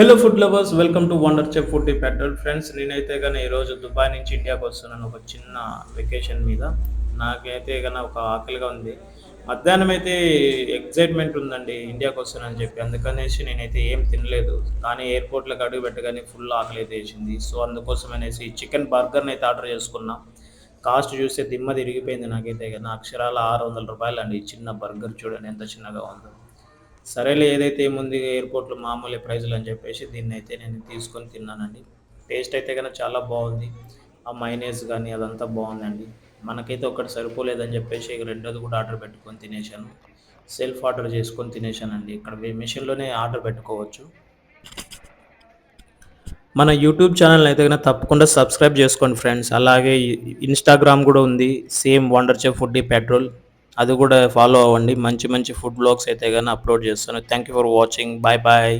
Hello food lovers welcome to wonder chef food patrol friends నేనైతే కానీ ఈరోజు Dubai నుంచి ఇండియాకి వస్తున్నాను. ఒక చిన్న వెకేషన్ మీద. నాకైతే కానీ ఒక ఆకలిగా ఉంది. మధ్యాహ్నం అయితే ఎగ్జైట్మెంట్ ఉందండి. ఇండియాకి వస్తానని చెప్పి. అందుకనేసి నేనైతే ఏం తినలేదు. కానీ ఎయిర్పోర్ట్లోకి అడుగు పెట్టగానే ఫుల్ ఆకలి అయితే వేసింది. సో అందుకోసం అనేసి చికెన్ బర్గర్ని అయితే ఆర్డర్ చేసుకున్నా. కాస్ట్ చూస్తే దిమ్మ తిరిగిపోయింది నాకైతే కానీ అక్షరాల ఆరు వందల రూపాయలు అండి చిన్న బర్గర్ చూడండి ఎంత చిన్నగా ఉందో. సరేలే ఏదైతే ఏముంది ఎయిర్పోర్ట్లో మామూలే ప్రైజులు అని చెప్పేసి దీన్ని అయితే నేను తీసుకొని తిన్నానండి. టేస్ట్ అయితే కనుక చాలా బాగుంది. ఆ మైనేజ్ కానీ అదంతా బాగుందండి. మనకైతే ఒకటి సరిపోలేదని చెప్పేసి రెండోది కూడా ఆర్డర్ పెట్టుకొని తినేసాను సెల్ఫ్ ఆర్డర్ చేసుకొని తినేసానండి ఇక్కడ మిషన్లోనే ఆర్డర్ పెట్టుకోవచ్చు. మన యూట్యూబ్ ఛానల్ అయితే కనుక తప్పకుండా సబ్స్క్రైబ్ చేసుకోండి ఫ్రెండ్స్. అలాగే ఇన్స్టాగ్రామ్ కూడా ఉంది. Same wonder chef food patrol. అది కూడా ఫాలో అవ్వండి. మంచి మంచి ఫుడ్ బ్లాగ్స్ అయితే కానీ అప్లోడ్ చేస్తాను. Thank you for watching bye bye